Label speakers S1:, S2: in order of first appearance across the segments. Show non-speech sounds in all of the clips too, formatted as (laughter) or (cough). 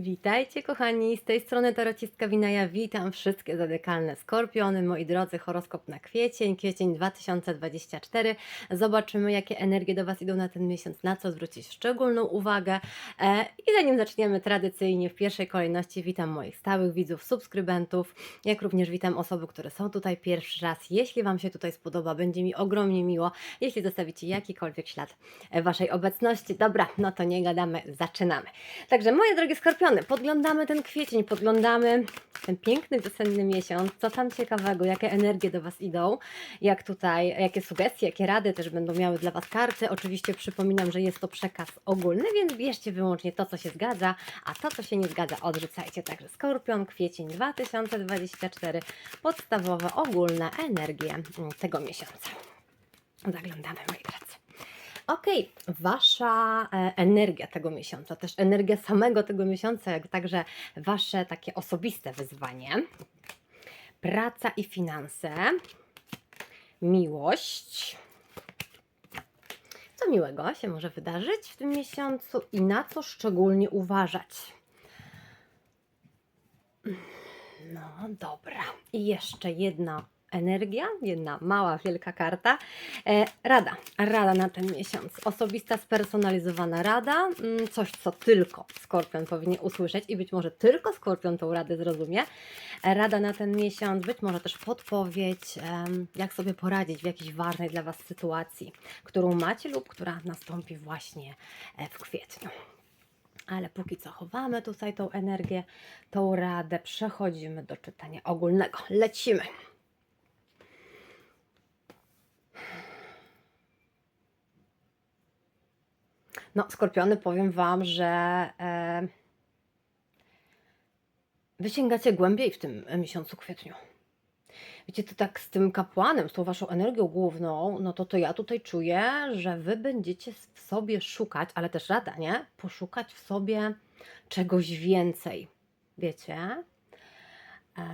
S1: Witajcie kochani, z tej strony Tarocistka Winaja, witam wszystkie zadekalne skorpiony, moi drodzy, horoskop na kwiecień, kwiecień 2024. Zobaczymy jakie energie do Was idą na ten miesiąc, na co zwrócić szczególną uwagę. E, I zanim zaczniemy tradycyjnie w pierwszej kolejności witam moich stałych widzów, subskrybentów, jak również witam osoby, które są tutaj pierwszy raz. Jeśli Wam się tutaj spodoba, będzie mi ogromnie miło, jeśli zostawicie jakikolwiek ślad e, Waszej obecności. Dobra, no to nie gadamy, zaczynamy. Także moje drogie skorpiony, podglądamy ten kwiecień, podglądamy ten piękny wiosenny miesiąc, co tam ciekawego, jakie energie do Was idą, jak tutaj, jakie sugestie, jakie rady też będą miały dla Was karty. Oczywiście przypominam, że jest to przekaz ogólny, więc bierzcie wyłącznie to, co się zgadza, a to, co się nie zgadza, odrzucajcie. Także Skorpion, kwiecień 2024, podstawowe, ogólne energie tego miesiąca. Zaglądamy, moi drodzy. Okej, wasza e, energia tego miesiąca, też energia samego tego miesiąca, jak także wasze takie osobiste wyzwanie. Praca i finanse, miłość. Co miłego się może wydarzyć w tym miesiącu i na co szczególnie uważać? No dobra. I jeszcze jedna energia, jedna mała, wielka karta. E, rada, rada na ten miesiąc. Osobista, spersonalizowana rada, mm, coś, co tylko Skorpion powinien usłyszeć i być może tylko Skorpion tą radę zrozumie. E, Rada na ten miesiąc, być może też podpowiedź, jak sobie poradzić w jakiejś ważnej dla Was sytuacji, którą macie lub która nastąpi właśnie e, w kwietniu. Ale póki co chowamy tutaj tą energię, tą radę, przechodzimy do czytania ogólnego. Lecimy. No, skorpiony, powiem Wam, że e, wy sięgacie głębiej w tym miesiącu kwietniu. Wiecie, to tak z tym kapłanem, z tą Waszą energią główną, no to to ja tutaj czuję, że Wy będziecie w sobie szukać, ale też rada, nie? Poszukać w sobie czegoś więcej. Wiecie? E,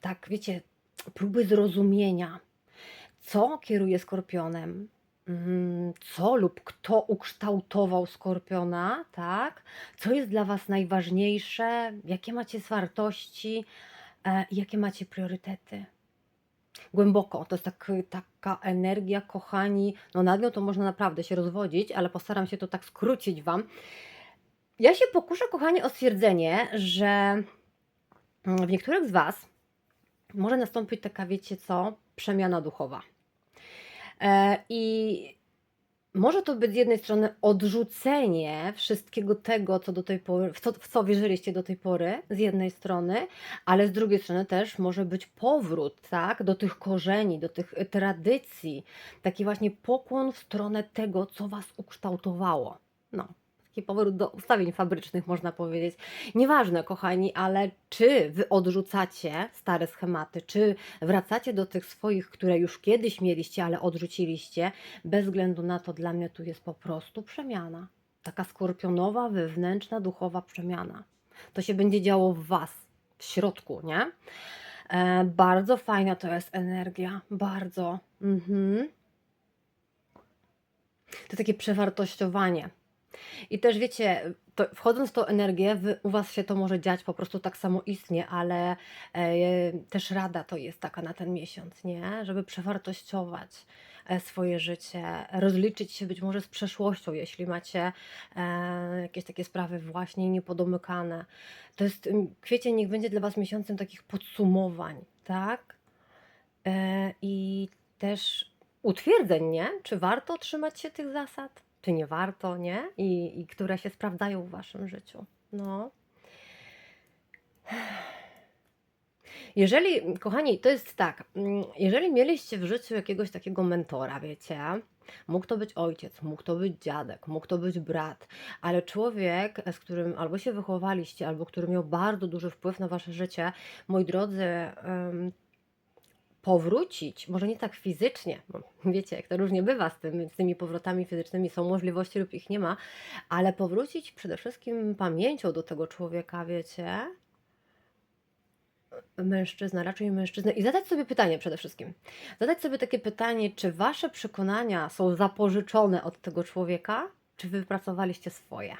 S1: tak, wiecie, próby zrozumienia, co kieruje skorpionem, co lub kto ukształtował skorpiona, tak? Co jest dla Was najważniejsze, jakie macie wartości, e, jakie macie priorytety. Głęboko, to jest tak, taka energia, kochani. No nad nią to można naprawdę się rozwodzić, ale postaram się to tak skrócić Wam. Ja się pokuszę, kochani, o stwierdzenie, że mm, w niektórych z Was może nastąpić taka, wiecie co, przemiana duchowa. E, I może to być z jednej strony odrzucenie wszystkiego tego, co do tej pory, w co, w co wierzyliście do tej pory, z jednej strony, ale z drugiej strony też może być powrót, tak, do tych korzeni, do tych tradycji, taki właśnie pokłon w stronę tego, co was ukształtowało. No, taki powrót do ustawień fabrycznych, można powiedzieć. Nieważne, kochani, ale czy wy odrzucacie stare schematy, czy wracacie do tych swoich, które już kiedyś mieliście, ale odrzuciliście, bez względu na to, dla mnie tu jest po prostu przemiana. Taka skorpionowa, wewnętrzna, duchowa przemiana. To się będzie działo w Was, w środku, nie? E, bardzo fajna to jest energia, bardzo. Mhm. To takie przewartościowanie. I też wiecie, to wchodząc w tą energię, wy, u Was się to może dziać po prostu tak samoistnie, ale e, też rada to jest taka na ten miesiąc, nie? Żeby przewartościować e, swoje życie, rozliczyć się być może z przeszłością, jeśli macie e, jakieś takie sprawy właśnie niepodomykane. To jest, kwiecień niech będzie dla Was miesiącem takich podsumowań, tak? E, I też utwierdzeń, nie? Czy warto trzymać się tych zasad? Czy nie warto, nie? I, I które się sprawdzają w waszym życiu. No. Jeżeli, kochani, to jest tak, mm, jeżeli mieliście w życiu jakiegoś takiego mentora, wiecie, mógł to być ojciec, mógł to być dziadek, mógł to być brat, ale człowiek, z którym albo się wychowaliście, albo który miał bardzo duży wpływ na wasze życie, moi drodzy, powrócić, może nie tak fizycznie, (laughs) wiecie, jak to różnie bywa z, tym, z tymi powrotami fizycznymi, są możliwości lub ich nie ma, ale powrócić przede wszystkim pamięcią do tego człowieka, wiecie, mężczyzna, raczej mężczyzna, i zadać sobie pytanie przede wszystkim. Zadać sobie takie pytanie, czy wasze przekonania są zapożyczone od tego człowieka, czy wy wypracowaliście swoje?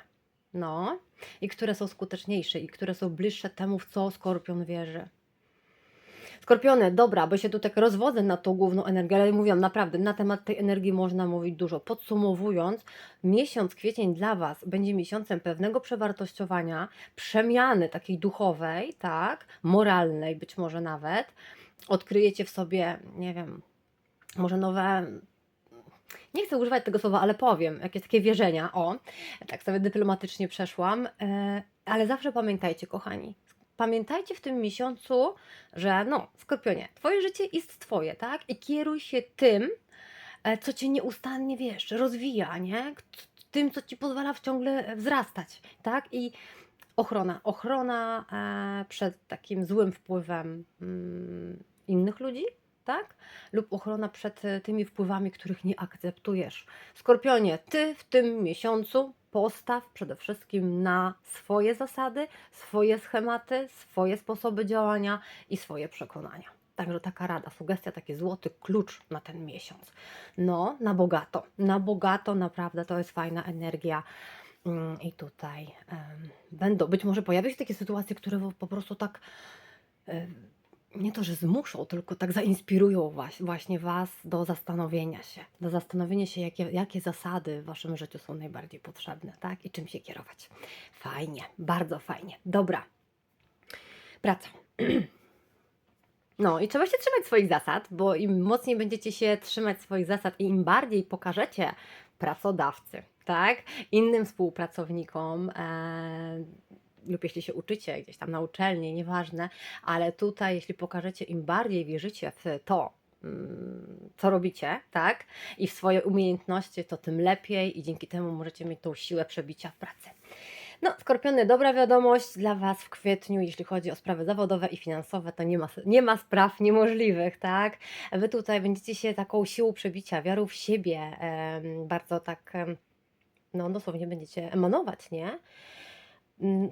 S1: No, i które są skuteczniejsze, i które są bliższe temu, w co skorpion wierzy. Skorpiony, dobra, bo się tu tak rozwodzę na tą główną energię, ale mówiłam naprawdę, na temat tej energii można mówić dużo. Podsumowując, miesiąc kwiecień dla Was będzie miesiącem pewnego przewartościowania, przemiany takiej duchowej, tak, moralnej być może nawet. Odkryjecie w sobie, nie wiem, może nowe nie chcę używać tego słowa, ale powiem, jakieś takie wierzenia, o, tak sobie dyplomatycznie przeszłam, e, ale zawsze pamiętajcie, kochani, pamiętajcie w tym miesiącu, że no, Skorpionie, Twoje życie jest Twoje, tak? I kieruj się tym, e, co Cię nieustannie, wiesz, rozwija, nie? Tym, co Ci pozwala ciągle wzrastać, tak? I ochrona, ochrona e, przed takim złym wpływem mm, innych ludzi, tak? Lub ochrona przed e, tymi wpływami, których nie akceptujesz. Skorpionie, Ty w tym miesiącu postaw przede wszystkim na swoje zasady, swoje schematy, swoje sposoby działania i swoje przekonania. Także taka rada, sugestia, taki złoty klucz na ten miesiąc. No, na bogato, na bogato, naprawdę to jest fajna energia. Mm, I tutaj będą, być może pojawią się takie sytuacje, które po prostu tak nie to, że zmuszą, tylko tak zainspirują was, właśnie Was do zastanowienia się, do zastanowienia się, jakie, jakie zasady w Waszym życiu są najbardziej potrzebne, tak? I czym się kierować. Fajnie, bardzo fajnie. Dobra. Praca. (clears throat) No i trzeba się trzymać swoich zasad, bo im mocniej będziecie się trzymać swoich zasad i im bardziej pokażecie pracodawcy, tak, innym współpracownikom, e, lub jeśli się uczycie gdzieś tam na uczelni, nieważne, ale tutaj, jeśli pokażecie im bardziej wierzycie w to, mm, co robicie, tak, i w swoje umiejętności, to tym lepiej i dzięki temu możecie mieć tą siłę przebicia w pracy. No, Skorpiony, dobra wiadomość dla Was w kwietniu, jeśli chodzi o sprawy zawodowe i finansowe, to nie ma, nie ma spraw niemożliwych, tak? Wy tutaj będziecie się taką siłą przebicia, wiarą w siebie, bardzo tak, no dosłownie będziecie emanować, nie?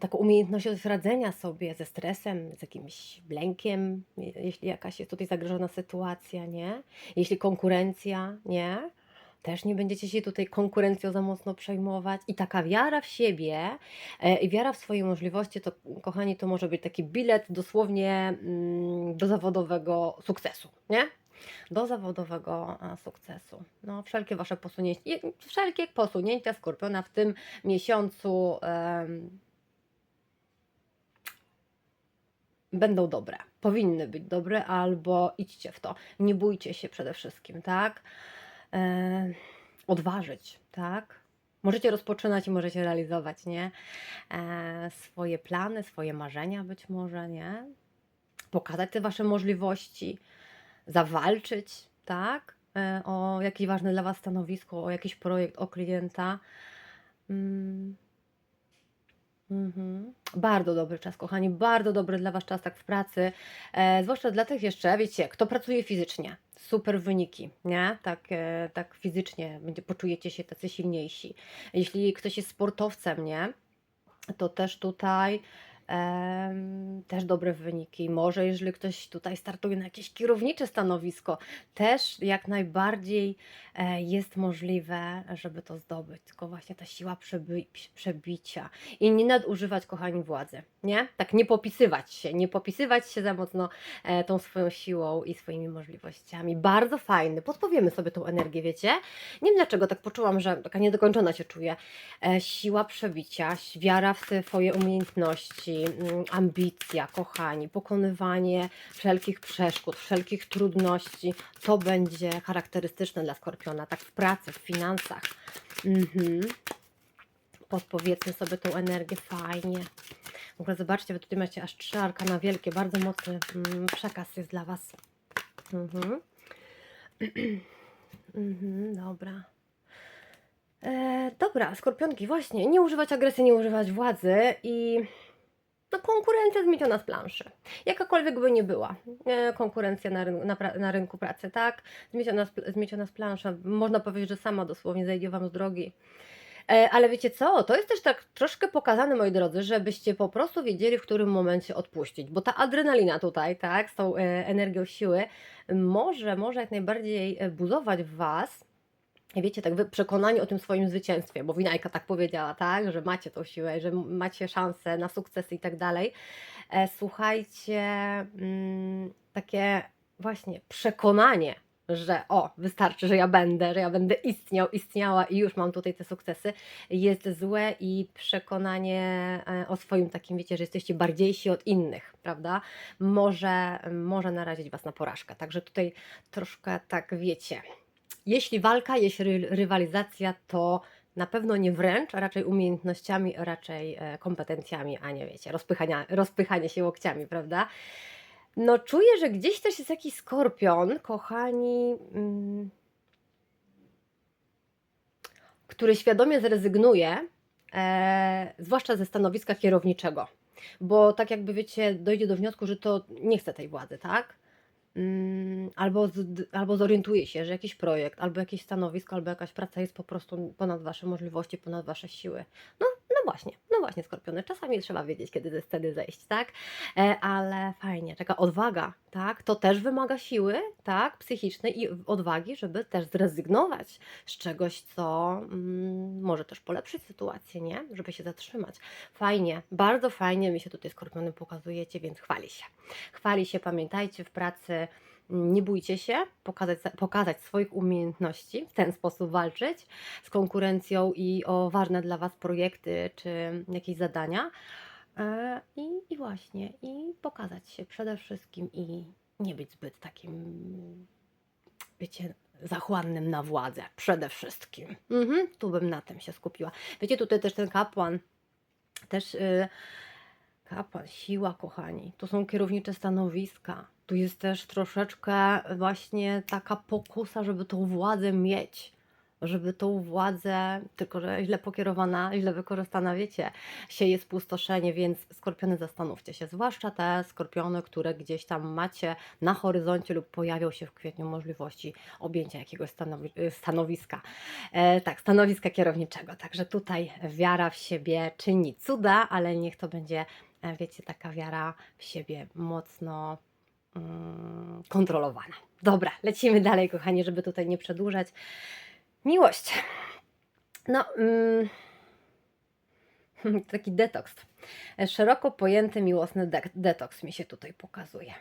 S1: Taką umiejętność radzenia sobie ze stresem, z jakimś lękiem, je- jeśli jakaś jest tutaj zagrożona sytuacja, nie? Jeśli konkurencja, nie? Też nie będziecie się tutaj konkurencją za mocno przejmować. I taka wiara w siebie e, i wiara w swoje możliwości, to kochani, to może być taki bilet dosłownie mm, do zawodowego sukcesu, nie? Do zawodowego sukcesu. No, wszelkie wasze posunięcia, wszelkie posunięcia Skorpiona w tym miesiącu będą dobre. Powinny być dobre, albo idźcie w to. Nie bójcie się przede wszystkim, tak? E, odważyć, tak? Możecie rozpoczynać i możecie realizować, nie? E, swoje plany, swoje marzenia być może, nie? Pokazać te wasze możliwości, zawalczyć, tak? E, o jakieś ważne dla was stanowisko, o jakiś projekt, o klienta. Mm. Mhm. Bardzo dobry czas, kochani, bardzo dobry dla Was czas tak w pracy, e, zwłaszcza dla tych jeszcze, wiecie, kto pracuje fizycznie, super wyniki, nie? Tak, e, tak fizycznie będzie, poczujecie się tacy silniejsi. Jeśli ktoś jest sportowcem, nie? To też tutaj też dobre wyniki. Może jeżeli ktoś tutaj startuje na jakieś kierownicze stanowisko, też jak najbardziej e, jest możliwe, żeby to zdobyć. Tylko właśnie ta siła przeby- przebicia i nie nadużywać, kochani, władzy, nie? Tak nie popisywać się, nie popisywać się za mocno e, tą swoją siłą i swoimi możliwościami. Bardzo fajny, podpowiemy sobie tą energię, wiecie? Nie wiem dlaczego, tak poczułam, że taka niedokończona się czuję. E, siła przebicia, wiara w swoje umiejętności, mm, ambicja, kochani, pokonywanie wszelkich przeszkód, wszelkich trudności, to będzie charakterystyczne dla Skorpiona, tak w pracy, w finansach. Mhm podpowiedzmy sobie tą energię fajnie. W ogóle zobaczcie, wy tutaj macie aż trzy arkana wielkie, bardzo mocny mm, przekaz jest dla Was. Mhm. (clears throat) mhm, dobra. E, dobra, skorpionki, właśnie, nie używać agresji, nie używać władzy i no, konkurencja zmieciona z planszy. Jakakolwiek by nie była, e, konkurencja na, rynku, na, na rynku pracy, tak? Zmieciona z, zmieciona z planszy, można powiedzieć, że sama dosłownie zejdzie Wam z drogi. E, Ale wiecie co? To jest też tak troszkę pokazane, moi drodzy, żebyście po prostu wiedzieli, w którym momencie odpuścić, bo ta adrenalina tutaj, tak, z tą e, energią siły, może, może jak najbardziej budować w Was wiecie, tak wy- przekonani o tym swoim zwycięstwie, bo Winajka tak powiedziała, tak, że macie tą siłę, że macie szansę na sukces i tak dalej. E, Słuchajcie, mm, takie właśnie przekonanie, że o, wystarczy, że ja będę, że ja będę istniał, istniała i już mam tutaj te sukcesy, jest złe i przekonanie e, o swoim takim, wiecie, że jesteście bardziejsi od innych, prawda? Może, może narazić Was na porażkę. Także tutaj troszkę tak wiecie. Jeśli walka, jeśli ry- rywalizacja, to na pewno nie wręcz, a raczej umiejętnościami, raczej e, kompetencjami, a nie wiecie, rozpychania, rozpychanie się łokciami, prawda? No czuję, że gdzieś też jest jakiś skorpion, kochani, mm, który świadomie zrezygnuje, e, zwłaszcza ze stanowiska kierowniczego. Bo tak jakby wiecie, dojdzie do wniosku, że to nie chce tej władzy, tak? Mm, Albo, z, albo zorientuje się, że jakiś projekt, albo jakieś stanowisko, albo jakaś praca jest po prostu ponad Wasze możliwości, ponad Wasze siły. No, no właśnie, no właśnie, skorpiony. Czasami trzeba wiedzieć, kiedy ze sceny zejść, tak? E, ale fajnie, taka odwaga, tak? To też wymaga siły, tak? Psychicznej i odwagi, żeby też zrezygnować z czegoś, co mm, może też polepszyć sytuację, nie? Żeby się zatrzymać. Fajnie, bardzo fajnie mi się tutaj skorpiony pokazujecie, więc chwali się. Chwali się, pamiętajcie, w pracy nie bójcie się pokazać, pokazać swoich umiejętności, w ten sposób walczyć z konkurencją i o ważne dla Was projekty czy jakieś zadania. E, I, I właśnie, i pokazać się przede wszystkim i nie być zbyt takim, wiecie, zachłannym na władzę. Przede wszystkim. Mhm, tu bym na tym się skupiła. Wiecie, tutaj też ten kapłan, też y, kapłan, siła, kochani. To są kierownicze stanowiska. Tu jest też troszeczkę właśnie taka pokusa, żeby tą władzę mieć żeby tą władzę, tylko że źle pokierowana, źle wykorzystana, wiecie, sieje spustoszenie, więc skorpiony zastanówcie się, zwłaszcza te skorpiony, które gdzieś tam macie na horyzoncie lub pojawią się w kwietniu możliwości objęcia jakiegoś stanowi- stanowiska. E, tak, stanowiska kierowniczego. Także tutaj wiara w siebie czyni cuda, ale niech to będzie, e, wiecie, taka wiara w siebie mocno kontrolowana. Dobra, lecimy dalej, kochani, żeby tutaj nie przedłużać. Miłość. No, mm, (laughs) taki detoks. Szeroko pojęty miłosny de- detoks mi się tutaj pokazuje.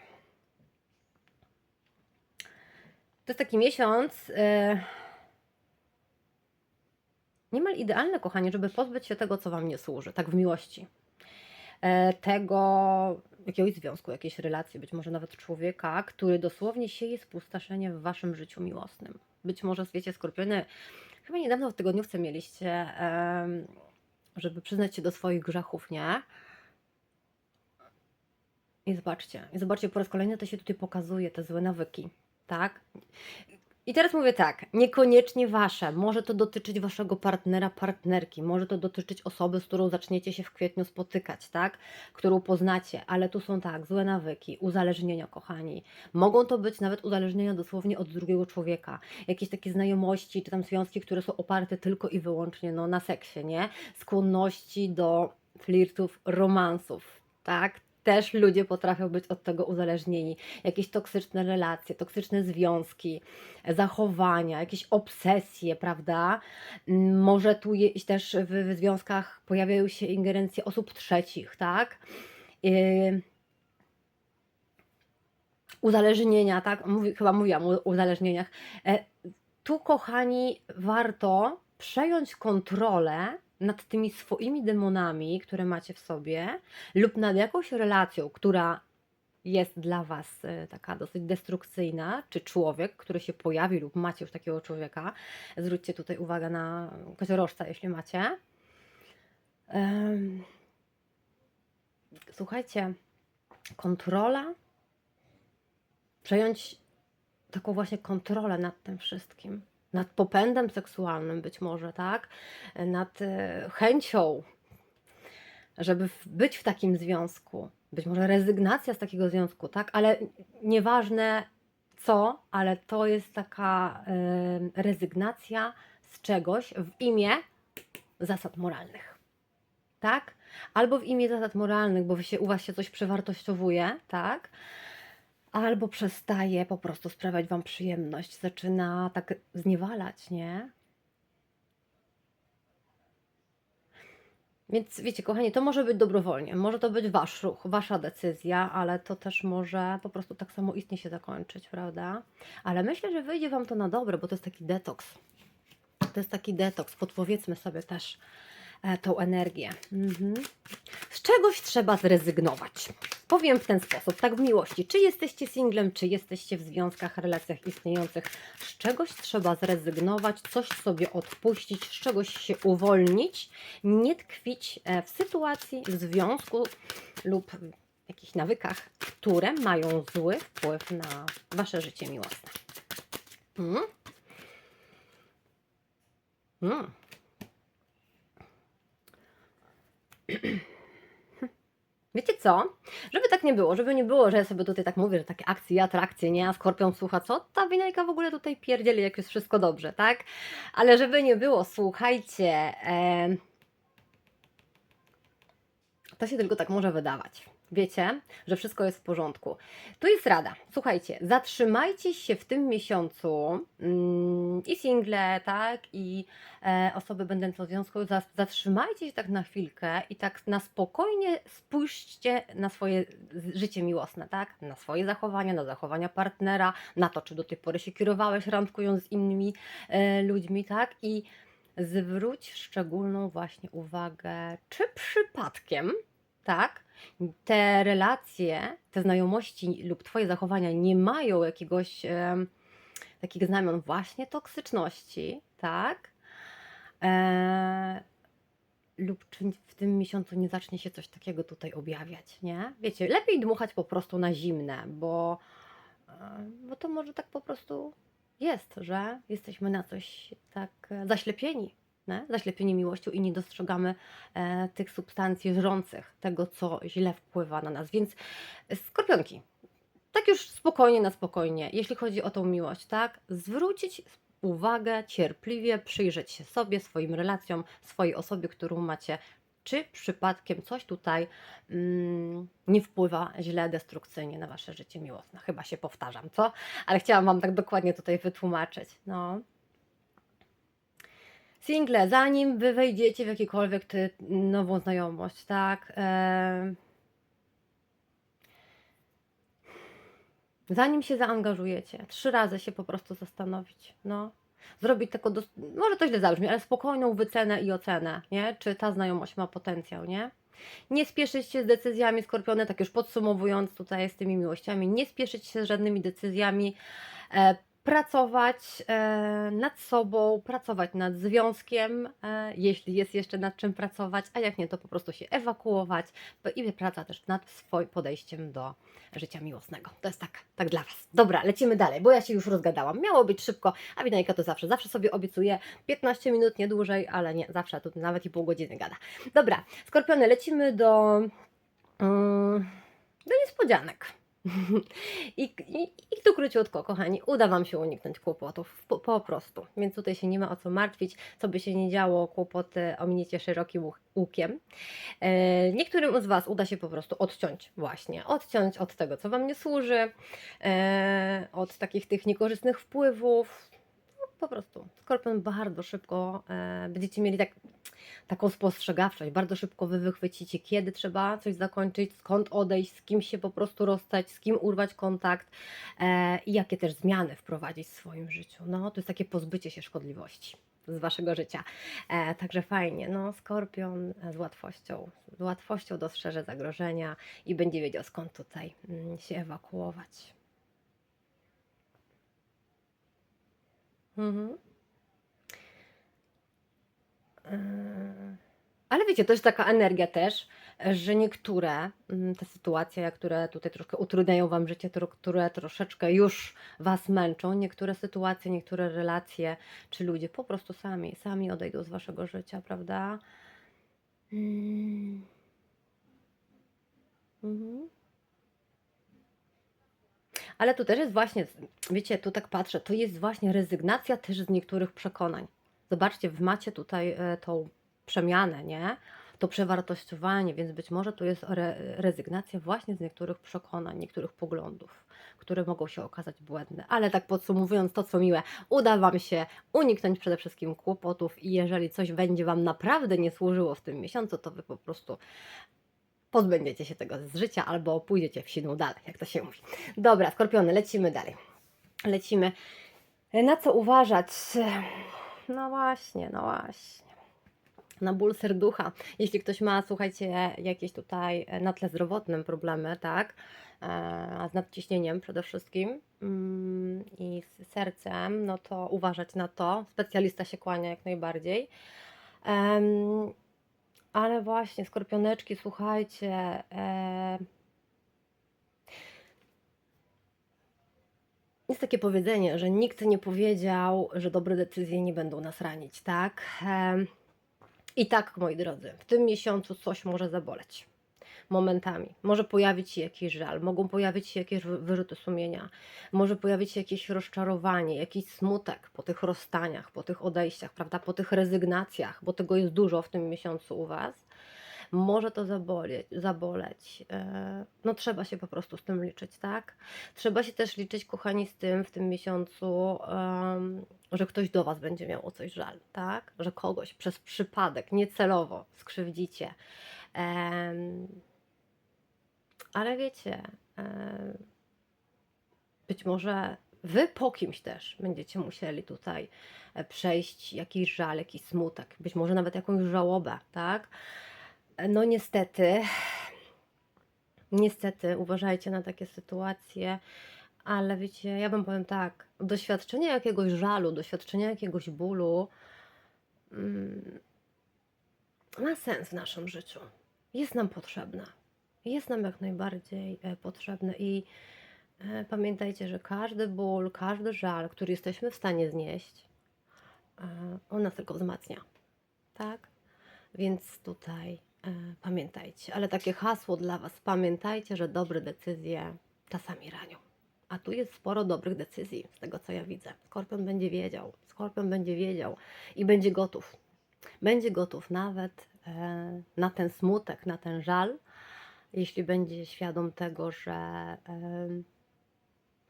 S1: To jest taki miesiąc e, niemal idealny, kochanie, żeby pozbyć się tego, co Wam nie służy, tak w miłości. E, tego jakiegoś związku, jakiejś relacji, być może nawet człowieka, który dosłownie sieje spustoszenie w Waszym życiu miłosnym. Być może, wiecie, skorpiony, chyba niedawno w tygodniówce mieliście, żeby przyznać się do swoich grzechów, nie? I zobaczcie, i zobaczcie, po raz kolejny to się tutaj pokazuje, te złe nawyki, tak? I teraz mówię tak, niekoniecznie wasze, może to dotyczyć waszego partnera, partnerki, może to dotyczyć osoby, z którą zaczniecie się w kwietniu spotykać, tak? Którą poznacie, ale tu są tak, złe nawyki, uzależnienia, kochani. Mogą to być nawet uzależnienia dosłownie od drugiego człowieka, jakieś takie znajomości, czy tam związki, które są oparte tylko i wyłącznie no, na seksie, nie? Skłonności do flirtów, romansów, tak? Też ludzie potrafią być od tego uzależnieni. Jakieś toksyczne relacje, toksyczne związki, zachowania, jakieś obsesje, prawda? Mm, Może tu też w, związkach pojawiają się ingerencje osób trzecich, tak? Yy, uzależnienia, tak? Mówi, chyba mówiłam o uzależnieniach. E, tu, kochani, warto przejąć kontrolę nad tymi swoimi demonami, które macie w sobie, lub nad jakąś relacją, która jest dla Was e, taka dosyć destrukcyjna, czy człowiek, który się pojawi, lub macie już takiego człowieka. Zwróćcie tutaj uwagę na koziorożca, jeśli macie. Słuchajcie, kontrola, przejąć taką właśnie kontrolę nad tym wszystkim, nad popędem seksualnym być może, tak? Nad e, chęcią, żeby być w takim związku, być może rezygnacja z takiego związku, tak? Ale nieważne co, ale to jest taka e, rezygnacja z czegoś w imię zasad moralnych, tak? Albo w imię zasad moralnych, bo się, u Was się coś przewartościowuje, tak? albo przestaje po prostu sprawiać Wam przyjemność, zaczyna tak zniewalać, nie? Więc wiecie, kochani, to może być dobrowolnie, może to być wasz ruch, wasza decyzja, ale to też może po prostu tak samo istnie się zakończyć, prawda? Ale myślę, że wyjdzie wam to na dobre, bo to jest taki detoks. To jest taki detoks, podpowiedzmy sobie też, tą energię. Mhm. Z czegoś trzeba zrezygnować. Powiem w ten sposób, tak w miłości. Czy jesteście singlem, czy jesteście w związkach, relacjach istniejących, z czegoś trzeba zrezygnować, coś sobie odpuścić, z czegoś się uwolnić, nie tkwić e, w sytuacji, w związku lub jakichś nawykach, które mają zły wpływ na wasze życie miłosne. Mm? Mm. (clears throat) Wiecie co? Żeby tak nie było, żeby nie było, że ja sobie tutaj tak mówię, że takie akcje, atrakcje, nie? A Skorpion słucha, co ta winejka w ogóle tutaj pierdzieli, jak jest wszystko dobrze, tak? Ale żeby nie było, słuchajcie, em, to się tylko tak może wydawać. Wiecie, że wszystko jest w porządku. Tu jest rada. Słuchajcie, zatrzymajcie się w tym miesiącu mm, i single, tak, i e, osoby będące w związku, za- zatrzymajcie się tak na chwilkę i tak na spokojnie spójrzcie na swoje życie miłosne, tak, na swoje zachowania, na zachowania partnera, na to, czy do tej pory się kierowałeś randkując z innymi e, ludźmi, tak, i zwróć szczególną właśnie uwagę, czy przypadkiem, tak, te relacje, te znajomości lub Twoje zachowania nie mają jakiegoś em, takich znamion właśnie toksyczności, tak? E, lub czy w tym miesiącu nie zacznie się coś takiego tutaj objawiać, nie? Wiecie, lepiej dmuchać po prostu na zimne, bo, e, bo to może tak po prostu jest, że jesteśmy na coś tak e, zaślepieni, nie? zaślepieni miłością i nie dostrzegamy e, tych substancji żrących, tego co źle wpływa na nas. Więc e, skorpionki, tak już spokojnie na spokojnie, jeśli chodzi o tą miłość, tak? Zwrócić uwagę, cierpliwie przyjrzeć się sobie, swoim relacjom, swojej osobie, którą macie. Czy przypadkiem coś tutaj mm, nie wpływa źle, destrukcyjnie na wasze życie miłosne? Chyba się powtarzam, co? Ale chciałam wam tak dokładnie tutaj wytłumaczyć. No. Single, zanim wy wejdziecie w jakiekolwiek ty, nową znajomość, tak? Zanim się zaangażujecie, trzy razy się po prostu zastanowić, no. Zrobić taką, dos- może to źle zabrzmi, ale spokojną wycenę i ocenę, nie? Czy ta znajomość ma potencjał, nie? Nie spieszyć się z decyzjami skorpiony, tak już podsumowując tutaj z tymi miłościami, nie spieszyć się z żadnymi decyzjami, e, pracować e, nad sobą, pracować nad związkiem, e, jeśli jest jeszcze nad czym pracować, a jak nie, to po prostu się ewakuować i praca też nad swoim podejściem do życia miłosnego. To jest tak, tak dla Was. Dobra, lecimy dalej, bo ja się już rozgadałam. Miało być szybko, a Winajka to zawsze, zawsze sobie obiecuję 15 minut, nie dłużej, ale nie, zawsze tu nawet i pół godziny gada. Dobra, Skorpiony, lecimy do, mm, do niespodzianek. I, i, I tu króciutko, kochani, uda Wam się uniknąć kłopotów, po, po prostu. Więc tutaj się nie ma o co martwić, co by się nie działo, kłopoty ominiecie szerokim łuk- łukiem. E, Niektórym z Was uda się po prostu odciąć właśnie, odciąć od tego, co Wam nie służy, e, od takich tych niekorzystnych wpływów. No, po prostu Skorpion bardzo szybko e, będziecie mieli tak, taką spostrzegawczość, bardzo szybko Wy wychwycicie, kiedy trzeba coś zakończyć, skąd odejść, z kim się po prostu rozstać, z kim urwać kontakt e, i jakie też zmiany wprowadzić w swoim życiu. No, to jest takie pozbycie się szkodliwości z Waszego życia. E, także fajnie, no Skorpion e, z łatwością, z łatwością dostrzeże zagrożenia i będzie wiedział skąd tutaj mm, się ewakuować. Mhm. E, Ale wiecie, to jest taka energia też, że niektóre mm, te sytuacje, które tutaj troszkę utrudniają Wam życie, które troszeczkę już Was męczą, niektóre sytuacje, niektóre relacje czy ludzie po prostu sami, sami odejdą z Waszego życia, prawda? Mm. Mhm. Ale tu też jest właśnie, wiecie, tu tak patrzę, to jest właśnie rezygnacja też z niektórych przekonań. Zobaczcie, wy macie tutaj e, tą przemianę, nie? to przewartościowanie, więc być może to jest re, rezygnacja właśnie z niektórych przekonań, niektórych poglądów, które mogą się okazać błędne. Ale tak podsumowując to, co miłe, uda Wam się uniknąć przede wszystkim kłopotów i jeżeli coś będzie Wam naprawdę nie służyło w tym miesiącu, to Wy po prostu pozbędziecie się tego z życia albo pójdziecie w siną dalej, jak to się mówi. Dobra, skorpiony, lecimy dalej. Lecimy. Na co uważać? No właśnie, no właśnie. Na ból serducha. Jeśli ktoś ma, słuchajcie, jakieś tutaj na tle zdrowotnym problemy, tak? E, A z nadciśnieniem przede wszystkim mm, i z sercem, no to uważać na to. Specjalista się kłania jak najbardziej. Ale właśnie, skorpioneczki, słuchajcie. E, jest takie powiedzenie, że nikt nie powiedział, że dobre decyzje nie będą nas ranić, tak? I tak, moi drodzy, w tym miesiącu coś może zaboleć. Momentami. Może pojawić się jakiś żal, mogą pojawić się jakieś wy- wyrzuty sumienia, może pojawić się jakieś rozczarowanie, jakiś smutek po tych rozstaniach, po tych odejściach, prawda, po tych rezygnacjach, bo tego jest dużo w tym miesiącu u Was. Może to zaboleć, zaboleć. No trzeba się po prostu z tym liczyć, tak? Trzeba się też liczyć, kochani, z tym w tym miesiącu, że ktoś do Was będzie miał o coś żal, tak? Że kogoś przez przypadek, niecelowo skrzywdzicie. Ale wiecie, być może Wy po kimś też będziecie musieli tutaj e, przejść jakiś żal, jakiś smutek, być może nawet jakąś żałobę, tak? No niestety, niestety uważajcie na takie sytuacje, ale wiecie, ja wam powiem tak, doświadczenie jakiegoś żalu, doświadczenie jakiegoś bólu mm, ma sens w naszym życiu. Jest nam potrzebne. Jest nam jak najbardziej e, potrzebne i e, pamiętajcie, że każdy ból, każdy żal, który jesteśmy w stanie znieść, e, on nas tylko wzmacnia. Tak? Więc tutaj pamiętajcie. Ale takie hasło dla Was: pamiętajcie, że dobre decyzje czasami ranią. A tu jest sporo dobrych decyzji, z tego co ja widzę. Skorpion będzie wiedział, Skorpion będzie wiedział i będzie gotów. Będzie gotów nawet e, na ten smutek, na ten żal, jeśli będzie świadom tego, że e,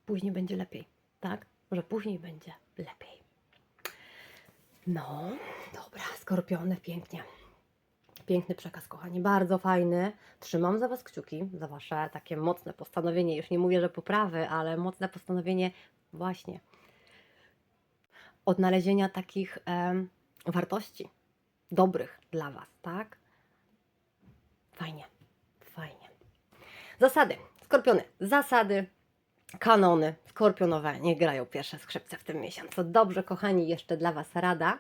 S1: później będzie lepiej, tak? Że później będzie lepiej. No, dobra, skorpiony, pięknie. Piękny przekaz, kochani, bardzo fajny. Trzymam za Was kciuki, za Wasze takie mocne postanowienie. Już nie mówię, że poprawy, ale mocne postanowienie właśnie odnalezienia takich em, wartości dobrych dla Was, tak? Fajnie, fajnie. Zasady, skorpiony, zasady, kanony skorpionowe nie grają pierwsze skrzypce w tym miesiącu. Dobrze, kochani, jeszcze dla Was rada.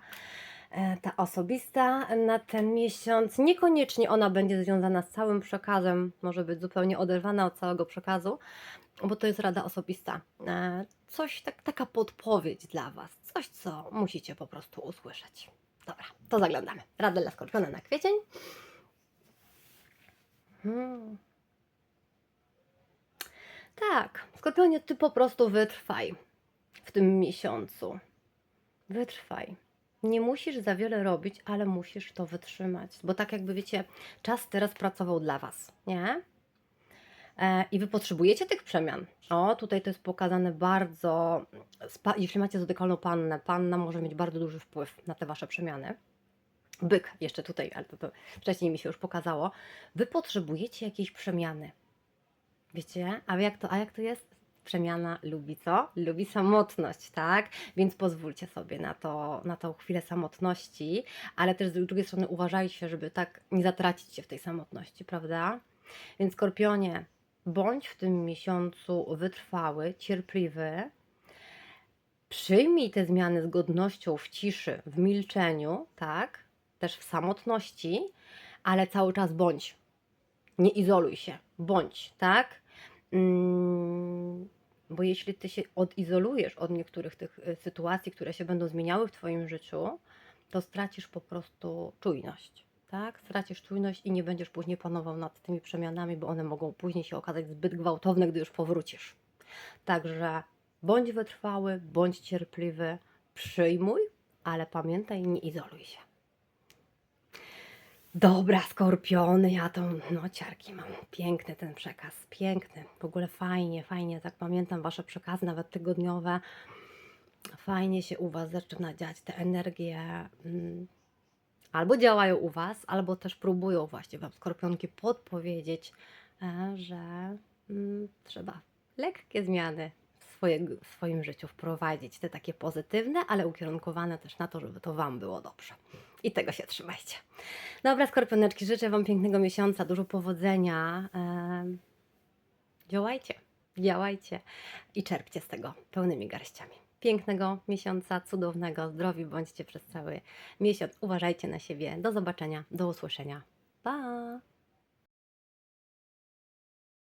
S1: E, Ta osobista na ten miesiąc, niekoniecznie ona będzie związana z całym przekazem, może być zupełnie oderwana od całego przekazu, bo to jest rada osobista. E, Coś, tak, taka podpowiedź dla Was, coś, co musicie po prostu usłyszeć. Dobra, to zaglądamy. Rada dla skorpiona na kwiecień. Hmm. Tak, skorpionie, ty po prostu wytrwaj w tym miesiącu. Wytrwaj. Nie musisz za wiele robić, ale musisz to wytrzymać, bo tak jakby wiecie, czas teraz pracował dla Was, nie? E, I Wy potrzebujecie tych przemian. O, tutaj to jest pokazane bardzo, jeśli macie zodykalną pannę, panna może mieć bardzo duży wpływ na te Wasze przemiany. Byk jeszcze tutaj, ale to, to wcześniej mi się już pokazało. Wy potrzebujecie jakiejś przemiany. Wiecie? A jak to, a jak to jest? Przemiana lubi co? Lubi samotność, tak? Więc pozwólcie sobie na, to, na tą chwilę samotności, ale też z drugiej strony uważajcie, żeby tak nie zatracić się w tej samotności, prawda? Więc Skorpionie, bądź w tym miesiącu wytrwały, cierpliwy, przyjmij te zmiany z godnością w ciszy, w milczeniu, tak? Też w samotności, ale cały czas bądź. Nie izoluj się, bądź, tak? Mm, bo jeśli ty się odizolujesz od niektórych tych y, sytuacji, które się będą zmieniały w twoim życiu, to stracisz po prostu czujność, tak? Stracisz czujność i nie będziesz później panował nad tymi przemianami, bo one mogą później się okazać zbyt gwałtowne, gdy już powrócisz. Także bądź wytrwały, bądź cierpliwy, przyjmuj, ale pamiętaj, nie izoluj się. Dobra, skorpiony, ja to, no ciarki mam. Piękny ten przekaz, piękny. W ogóle fajnie, fajnie, tak pamiętam Wasze przekazy, nawet tygodniowe. Fajnie się u Was zaczyna dziać, te energie mm, albo działają u Was, albo też próbują właśnie Wam skorpionki podpowiedzieć, e, że mm, trzeba lekkie zmiany w, swoim życiu wprowadzić, te takie pozytywne, ale ukierunkowane też na to, żeby to Wam było dobrze. I tego się trzymajcie. Dobra, skorpioneczki, życzę Wam pięknego miesiąca, dużo powodzenia. Działajcie, działajcie i czerpcie z tego pełnymi garściami. Pięknego miesiąca, cudownego, zdrowi bądźcie przez cały miesiąc. Uważajcie na siebie. Do zobaczenia, do usłyszenia. Pa!